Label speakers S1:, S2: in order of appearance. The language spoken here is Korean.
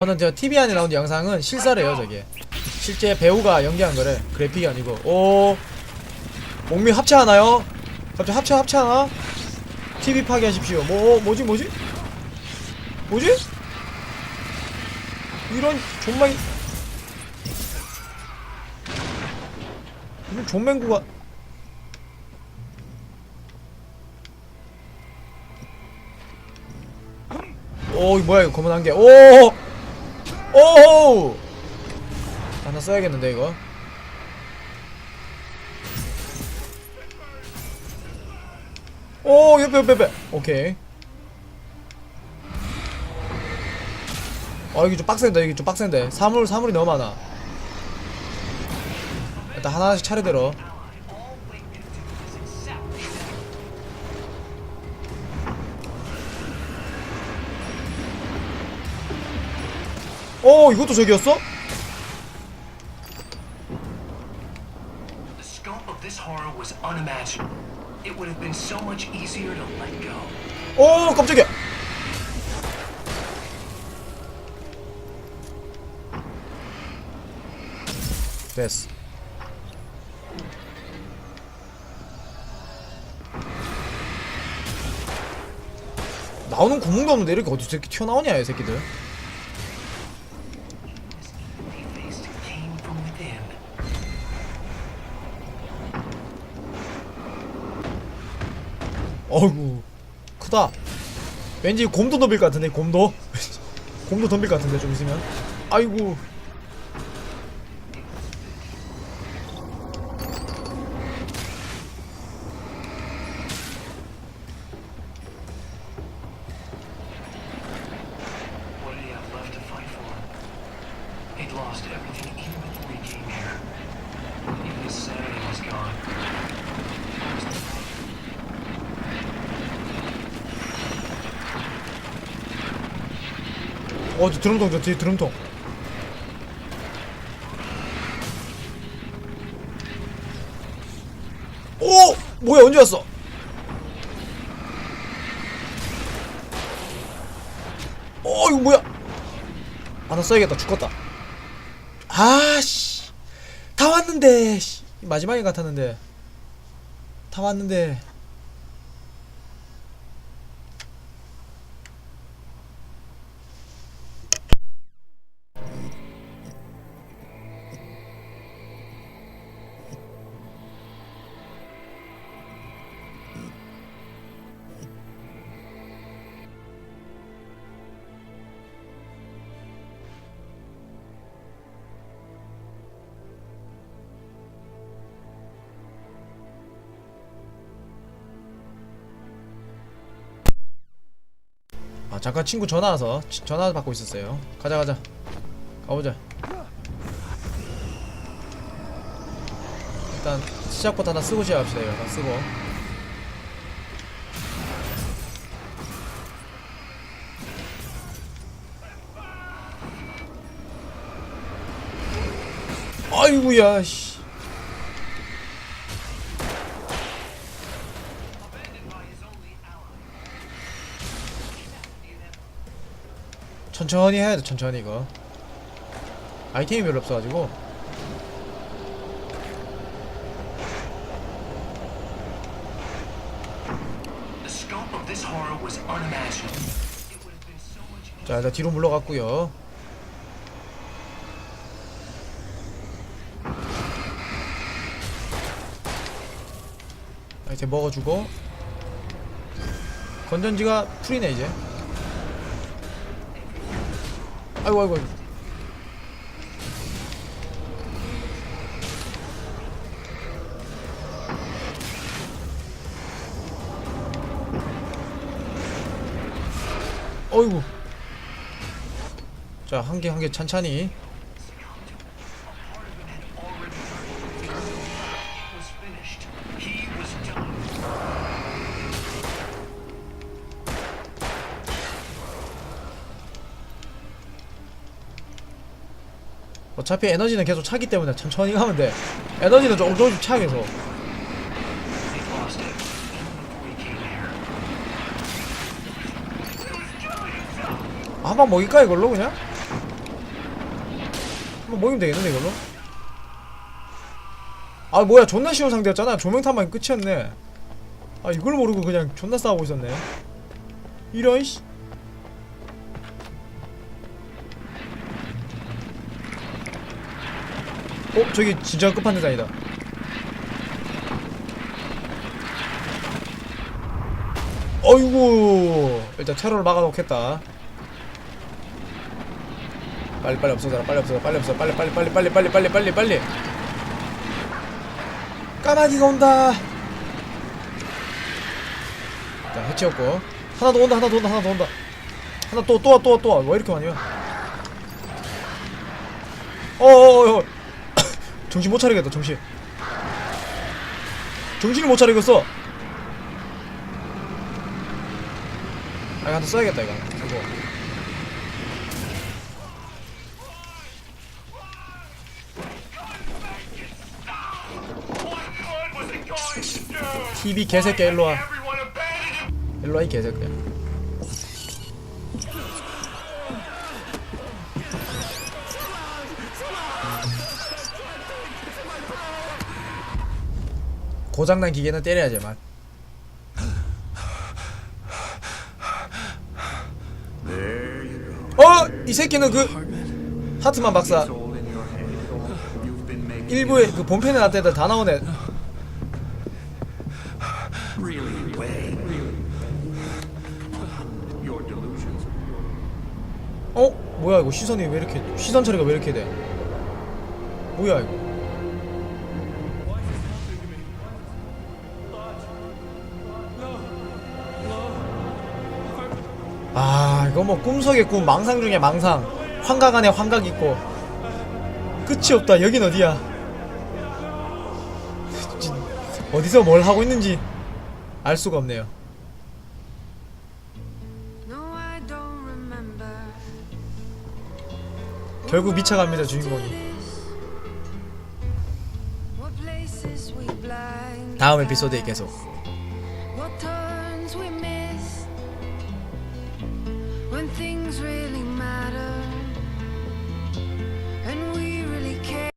S1: 저는 저 TV 안에 나온 영상은 실사래요 저게. 실제 배우가 연기한 거래. 그래픽이 아니고. 오. 목미 합체하나요? 갑자기 합체 합체하나? TV 파괴하십시오. 뭐 뭐지 뭐지? 뭐지? 이런 존망이. 이런 존맹구가. 오 이거 뭐야 이거 검은 한개. 오 오호! 하나 써야겠는데 이거? 오 옆에 옆에 옆에. 오케이. 아 여기 좀 빡센데 여기 좀 빡센데 사물 사물이 너무 많아. 일단 하나씩 차례대로 오 이것도 저기였어? 오 깜짝이야 됐어 나오는 구멍도 없는데 이렇게 어디서 이렇게 튀어나오냐 이 새끼들 어이구 크다. 왠지 곰도 덤빌 것 같은데 곰도? 곰도 덤빌 것 같은데 좀 있으면. 아이고 어, 저 드럼통 저 뒤에 드럼통. 오! 뭐야, 언제 왔어? 어, 이거 뭐야? 하나 써야겠다. 죽었다. 아, 씨. 다 왔는데, 씨. 마지막에 같았는데. 다 왔는데. 아 잠깐 친구 전화 와서 치- 전화 받고 있었어요. 가자 가자. 가보자. 일단 시작부터 하나 쓰고 시작합시다 이거. 하나 쓰고. 아이고야 씨 천천히 해야 돼 천천히 이거 아이템이 별로 없어가지고. 자 일단 뒤로 물러갔고요 아이템 먹어주고 건전지가 풀이네 이제 아이고 아이고. 어이구 자 한 개 한개 찬찬히 어차피 에너지는 계속 차기 때문에 천천히 가면 돼 에너지는 조금 조금씩 차 계속. 아, 한방 먹일까 이걸로 그냥? 한번 먹이면 되겠는데 이걸로? 아 뭐야 존나 쉬운 상대였잖아 조명탄만 끝이었네 아 이걸 모르고 그냥 존나 싸우고 있었네 이런 씨 어? 저기 진짜 끝판대장이다. 어이구 일단 차로를 막아놓겠다. 빨리 빨리 없어져라 빨리 없어져 빨리 없어 빨리 빨리 빨리 빨리 빨리 빨리 빨리 빨리. 까마귀가 온다. 자 해치웠고. 하나 더 온다 하나 더 온다 하나 더 온다. 하나 또 또 와 또 와 또 와. 왜 이렇게 많이 와? 어어어 정신 못 차리겠다 정신 정신을 못 차리겠어 아 이거 한대 써야겠다 이거 이거? TV 개새끼야 일로와. 일로와 이 개새끼야 고장난 기계는 때려야지만 어! 이 새끼는 그 하트만 박사 일부에 그 본편에 나왔던 다 나오네. 어? 뭐야 이거 시선이 왜 이렇게 시선 처리가 왜 이렇게 돼? 뭐야 이거? 이거 뭐 꿈속의 꿈 망상 중에 망상. 환각 안에 환각 있고. 끝이 없다. 여긴 어디야? 진- 어디서 뭘 하고 있는지 알 수가 없네요. 결국 미쳐갑니다 주인공이. 다음 에피소드에 계속
S2: things really